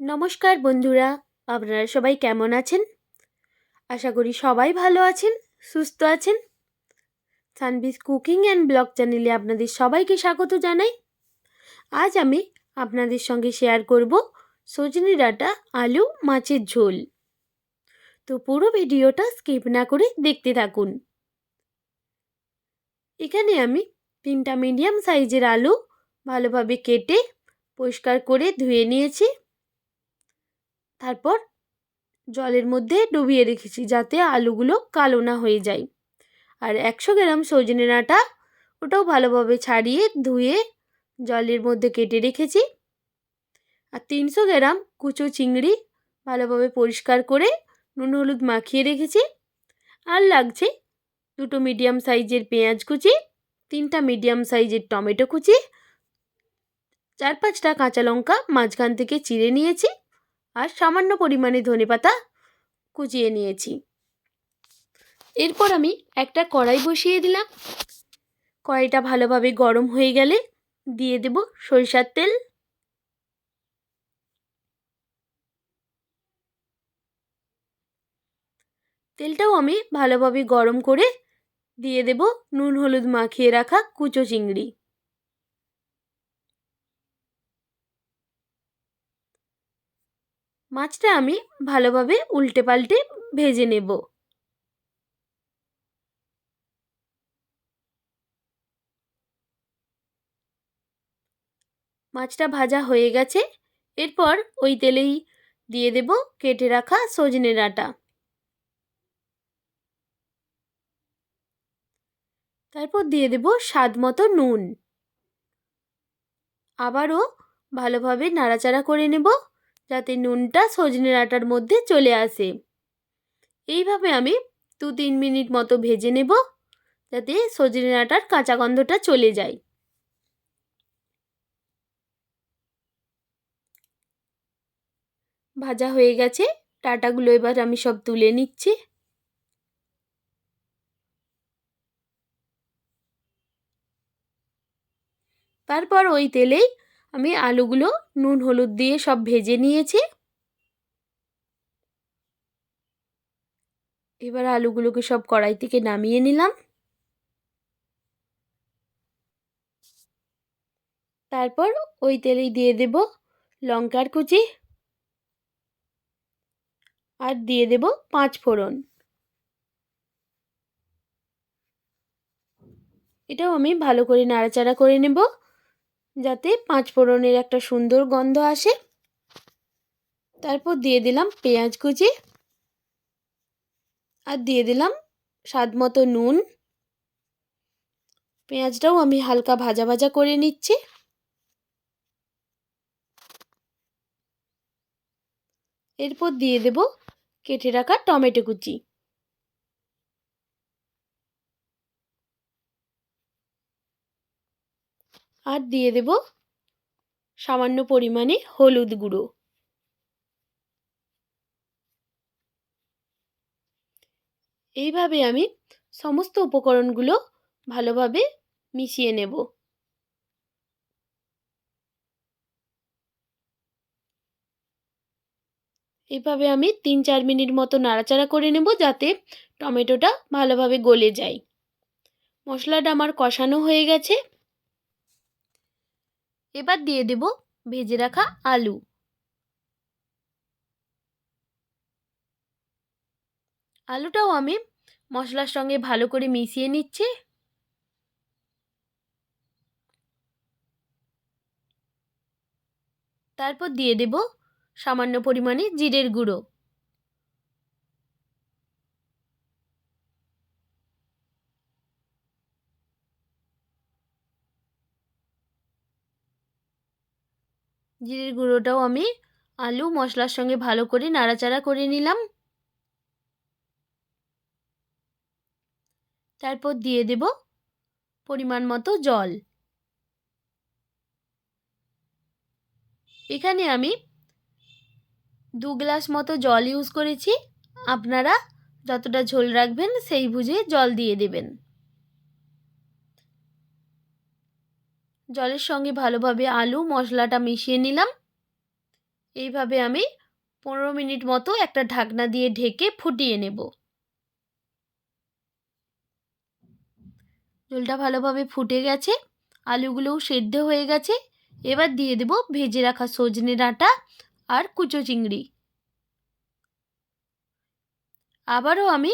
নমস্কার বন্ধুরা, আপনারা সবাই কেমন আছেন? আশা করি সবাই ভালো আছেন, সুস্থ আছেন। সানবিস কুকিং অ্যান্ড ব্লগ চ্যানেলে আপনাদের সবাইকে স্বাগত জানাই। আজ আমি আপনাদের সঙ্গে শেয়ার করব সজনে ডাঁটা, আলু, মাছের ঝোল। তো পুরো ভিডিওটা স্কিপ না করে দেখতে থাকুন। এখানে আমি তিনটা মিডিয়াম সাইজের আলু ভালোভাবে কেটে পরিষ্কার করে ধুয়ে নিয়েছি। তারপর জলের মধ্যে ডুবিয়ে রেখেছি যাতে আলুগুলো কালো না হয়ে যায়। আর একশো গ্রাম সজনে ডাঁটা ওটাও ভালোভাবে ছাড়িয়ে ধুয়ে জলের মধ্যে কেটে রেখেছি। আর তিনশো গ্রাম কুচো চিংড়ি ভালোভাবে পরিষ্কার করে নুন হলুদ মাখিয়ে রেখেছি। আর লাগছে দুটো মিডিয়াম সাইজের পেঁয়াজ কুচি, তিনটা মিডিয়াম সাইজের টমেটো কুচি, চার পাঁচটা কাঁচা লঙ্কা মাঝখান থেকে চিড়ে নিয়েছি। আর সামান্য পরিমাণে ধনে পাতা কুচিয়ে নিয়েছি। এরপর আমি একটা কড়াই বসিয়ে দিলাম। কড়াইটা ভালোভাবে গরম হয়ে গেলে দিয়ে দেব সরিষার তেল। তেলটাও আমি ভালোভাবে গরম করে দিয়ে দেব নুন, হলুদ মাখিয়ে রাখা কুচো চিংড়ি। মাছটা আমি ভালোভাবে উল্টে পাল্টে ভেজে নেব। মাছটা ভাজা হয়ে গেছে। এরপর ওই তেলেই দিয়ে দেব কেটে রাখা সজনে ডাঁটা। তারপর দিয়ে দেব স্বাদ মতো নুন। আবারও ভালোভাবে নাড়াচাড়া করে নেব। যাতে নুনটা সজনে ডাঁটার মধ্যে চলে আসে। এইভাবে আমি দু তিন মিনিট মতো ভেজে নেব, যাতে সজনে ডাঁটার কাঁচা গন্ধটা চলে যায়। ভাজা হয়ে গেছে টাটাগুলো এবার আমি সব তুলে নিচ্ছি। তারপর ওই তেলেই আমি আলুগুলো নুন, হলুদ দিয়ে সব ভেজে নিয়েছি। এবার আলুগুলোকে সব কড়াই থেকে নামিয়ে নিলাম। তারপর ওই তেলেই দিয়ে দেব লঙ্কার কুচি আর দিয়ে দেব পাঁচ ফোড়ন। এটাও আমি ভালো করে নাড়াচাড়া করে নেব। যাতে পাঁচ ফোড়নের একটা সুন্দর গন্ধ আসে। তারপর দিয়ে দিলাম পেঁয়াজ কুচি আর দিয়ে দিলাম স্বাদ মতো নুন। পেঁয়াজটাও আমি হালকা ভাজা ভাজা করে নিচ্ছি। এরপর দিয়ে দেব কেটে রাখা টমেটো কুচি। আর দিয়ে দেব সামান্য পরিমাণে হলুদ গুঁড়ো। এইভাবে আমি সমস্ত উপকরণগুলো ভালোভাবে মিশিয়ে নেব। এইভাবে আমি তিন চার মিনিট মতো নাড়াচাড়া করে নেব যাতে টমেটোটা ভালোভাবে গলে যায়। মশলাটা আমার কষানো হয়ে গেছে। এবার দিয়ে দেব ভেজে রাখা আলু। আলুটাও আমি মশলার সঙ্গে ভালো করে মিশিয়ে নিচ্ছি। তারপর দিয়ে দেব সামান্য পরিমাণে জিরের গুঁড়ো। জিরের গুঁড়োটাও আমি আলু, মশলার সঙ্গে ভালো করে নাড়াচাড়া করে নিলাম। তারপর দিয়ে দেব পরিমাণ মতো জল। এখানে আমি দু গ্লাস মতো জল ইউজ করেছি। আপনারা যতটা ঝোল রাখবেন সেই বুঝে জল দিয়ে দেবেন। জলের সঙ্গে ভালোভাবে আলু, মশলাটা মিশিয়ে নিলাম। এইভাবে আমি পনেরো মিনিট মতো একটা ঢাকনা দিয়ে ঢেকে ফুটিয়ে নেব। ঝোলটা ভালোভাবে ফুটে গেছে, আলুগুলোও সেদ্ধ হয়ে গেছে। এবার দিয়ে দেব ভেজে রাখা সজনে ডাঁটা আর কুচো চিংড়ি। আবারও আমি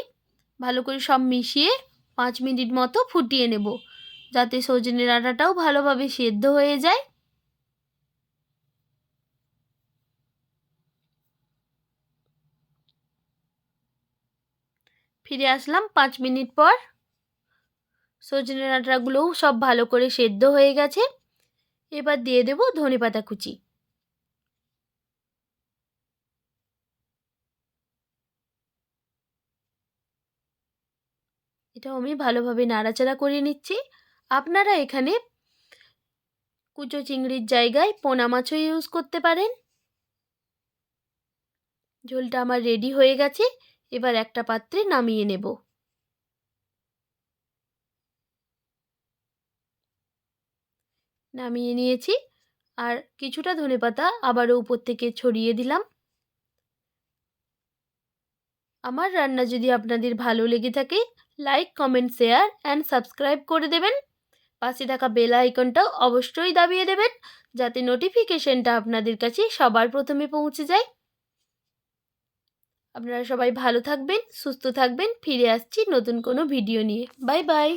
ভালো করে সব মিশিয়ে পাঁচ মিনিট মতো ফুটিয়ে নেব। যাতে সজনে ডাঁটাটাও ভালোভাবে সেদ্ধ হয়ে যায়। ফিরে আসলাম পাঁচ মিনিট পর। সজনে ডাঁটাগুলোও সব ভালো করে সেদ্ধ হয়ে গেছে। এবার দিয়ে দেব ধনে পাতা কুচি। এটাও আমি ভালোভাবে নাড়াচাড়া করে নিচ্ছি। আপনারা এখানে কুচো চিংড়ির জায়গায় পোনা মাছও ইউজ করতে পারেন। ঝোলটা আমার রেডি হয়ে গেছে, এবার একটা পাত্রে নামিয়ে নেব। নামিয়ে নিয়েছি, আর কিছুটা ধনে পাতা আবারও উপর থেকে ছড়িয়ে দিলাম। আমার রান্না যদি আপনাদের ভালো লেগে থাকে like comment share and subscribe করে দেবেন। পাশে থাকা বেল আইকনটাও অবশ্যই দাবিয়ে দেবেন, যাতে নোটিফিকেশনটা আপনাদের কাছে সবার প্রথমে পৌঁছে যায়। আপনারা সবাই ভালো থাকবেন, সুস্থ থাকবেন, ফিরে আসছি নতুন কোনো ভিডিও নিয়ে। Bye bye